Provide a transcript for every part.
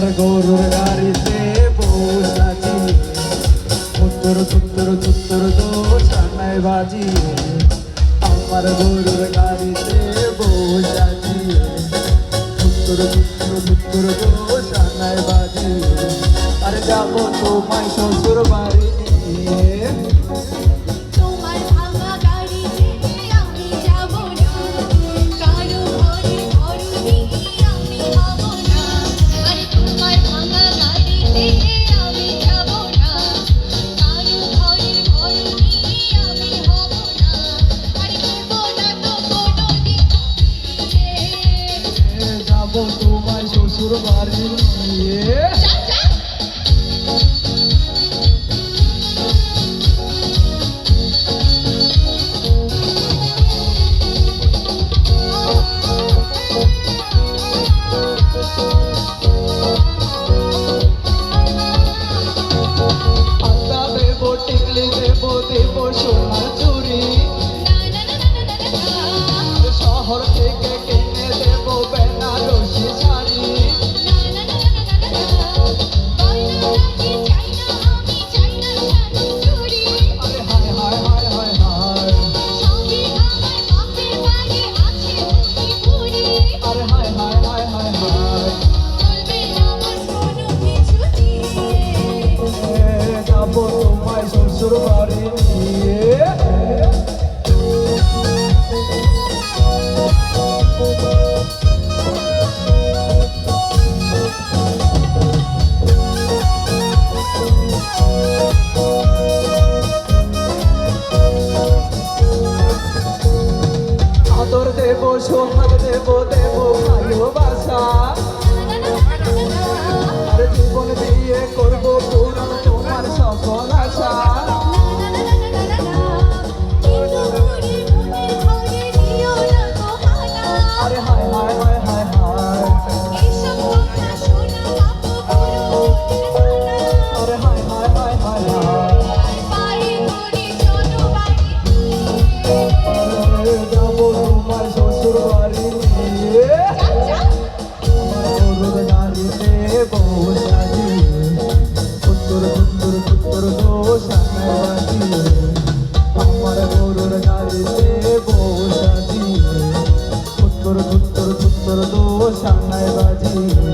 আমার গরুর গাড়িতে পৌঁছাছি উত্তর উত্তর উত্তর দোষ আনায় বাজিয়ে আমার গরুর গাড়িতে পৌঁছাছি উত্তর উত্তর উত্তর দোষ আনায় বাজিয়ে। আর যাব তোমায় শ্বশুর বাড়ি বন্ধু মাই শ্বশুর বাড়ির মেয়ে তোর বাড়ি নিয়ে। আদর দেব সোহাগ দেব দেব ভালোবাসা। যাব তোমার শ্বশুর বাড়ি গরুর গাড়িতে বউ সাজিয়ে। পুত্তর পুত্তর পুত্তর বউ সাজিয়ে আমার গরুর গাড়িতে বউ সাজিয়ে পুত্তর পুত্তর পুত্তর বউ সাজায় বাজিয়ে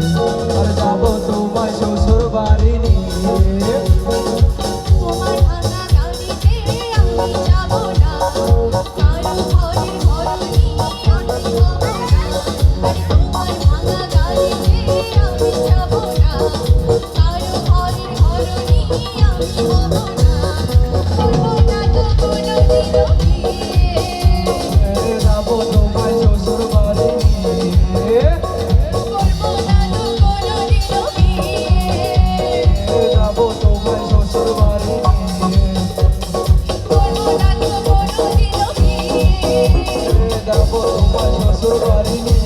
so Nini